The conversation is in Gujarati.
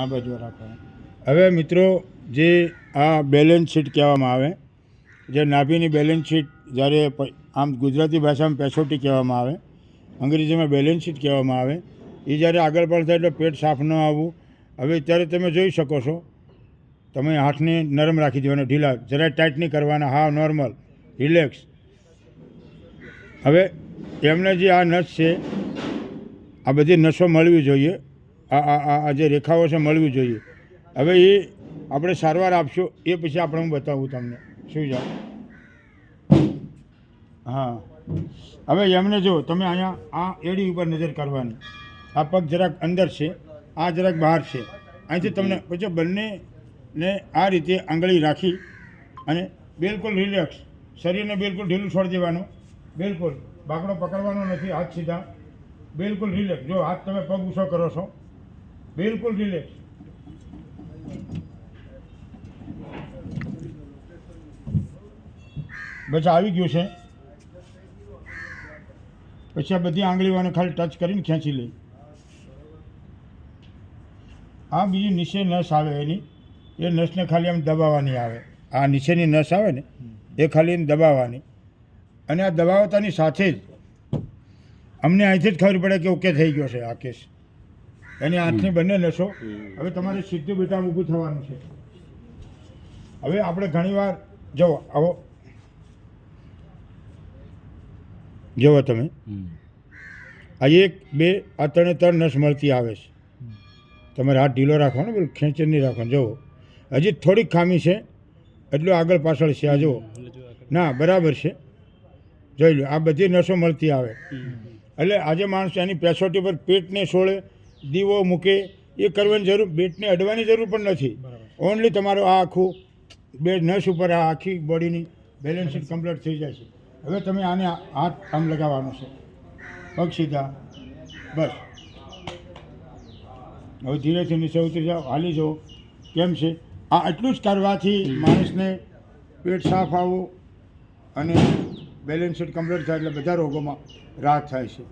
આ બાજુ રાખવાનું હવે મિત્રો, જે આ બેલેન્સ શીટ કહેવામાં આવે, જે નાભીની બેલેન્સ શીટ જ્યારે આમ ગુજરાતી ભાષામાં પેસોટી કહેવામાં આવે, અંગ્રેજીમાં બેલેન્સ શીટ કહેવામાં આવે, એ જ્યારે આગળ થાય એટલે પેટ સાફ ન આવવું. હવે ત્યારે તમે જોઈ શકો છો, તમે હાથને નરમ રાખી દેવાના, ઢીલા, જરાય ટાઈટ નહીં કરવાના, હા નોર્મલ રિલેક્સ હવે એમને જે આ નસ છે, આ બધી નસો મળવી જોઈએ. આ આ જે રેખાઓ છે મળવી જોઈએ. હવે એ આપણે સારવાર આપશો. એ પછી આપણે હું બતાવું તમને. શું જાઓ હા. હવે એમને જો તમે અહીંયા આ એડી ઉપર નજર કરવાની. આ પગ જરાક અંદર છે. આ જરાક બહાર છે. અહીંથી તમને પછી બંનેને આ રીતે આંગળી રાખી અને બિલકુલ રિલેક્સ. શરીરને બિલકુલ ઢીલું છોડી દેવાનું. બિલકુલ. બાકડો પકડવાનો નથી. હાથ સીધા. બિલકુલ રિલેક્સ. જો હાથ તમે પગ ઊંચો કરો છો બિલકુલ રિલેક્સ બસ આવી ગયું છે. પછી આ બધી આંગળીઓને ખાલી ટચ કરીને ખેંચી લઈ આ બીજી નીચે નસ આવે એની. એ નસને ખાલી આમ દબાવવાની આવે. આ નીચેની નસ આવે ને, એ ખાલી એમ દબાવવાની. અને આ દબાવતાની સાથે જ અમને અહીંથી જ ખબર પડે કે ઓકે થઈ ગયો છે આ કેસ. એની હાથની બંને નસો. હવે તમારે સીધું બેટા ઊભું થવાનું છે. હવે આપણે ઘણીવાર જુઓ આવો. જુઓ તમે. આ એક બે આ ત્રણે ત્રણ નસ મળતી આવે છે. તમારે હાથ ઢીલો રાખવાનો બિલકુલ ખેંચી નહીં રાખવાનો. જુઓ. હજી થોડીક ખામી છે એટલું આગળ પાછળ છે. આ જુઓ. ના બરાબર છે. જોઈ લો આ બધી નસો મળતી આવે. એટલે આજે માણસ એની પેસોટી પર પેટને સોળે દીવો મૂકે એ કરવાની જરૂર બેટને અડવાની જરૂર પણ નથી. ઓનલી તમારો આ આખું બે નસ ઉપર આ આખી બોડીની બેલેન્સ કમ્પ્લીટ થઈ જાય છે. હવે તમે આને હાથ આમ લગાવવાનો છે. પગ સીધા. બસ. હવે ધીરેથી નીચે ઉતરી જાઓ. હાલી જાઓ. કેમ છે? આ આટલું જ કરવાથી માણસને પેટ સાફ આવવું અને બેલેન્સ શીટ કમ્પ્લીટ થાય એટલે બધા રોગોમાં રાહત થાય છે.